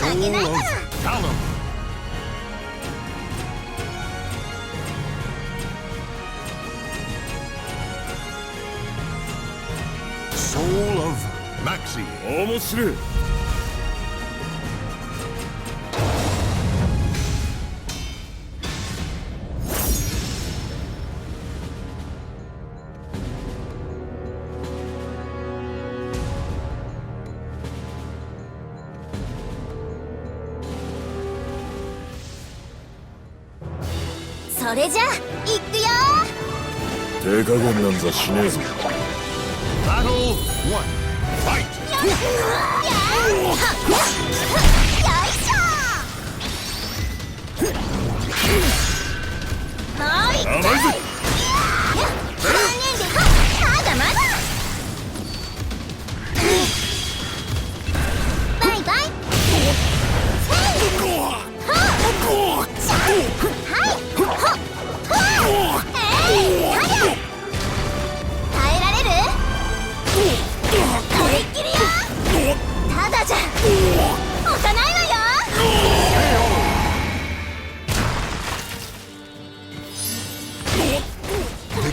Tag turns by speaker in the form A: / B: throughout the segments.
A: し
B: 訳ない
A: シー
C: 面白い。
B: それじゃ行くよ
C: 手加減なんざしねえぞ
A: Battle one. Fight.
B: よいしょはい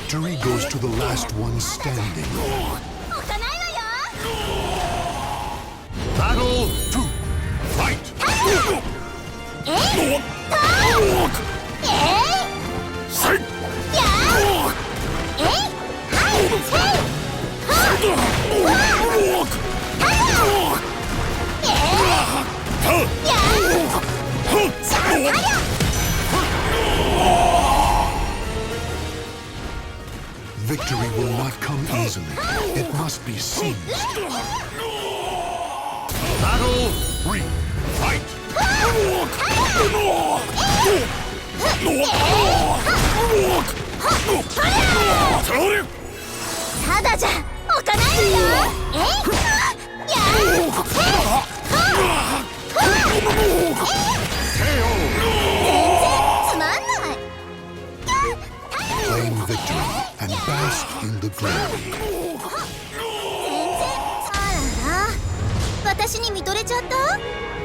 A: Victory goes to the last one standing. Battle to fight!
B: Yeah!
A: Victory will not come easily. It must be seized. Battle three. Fight.
C: 倒れ
B: ただじゃ置かないわよえいや
A: Claim victory and bask in the glory.
B: あらら私に見とれちゃった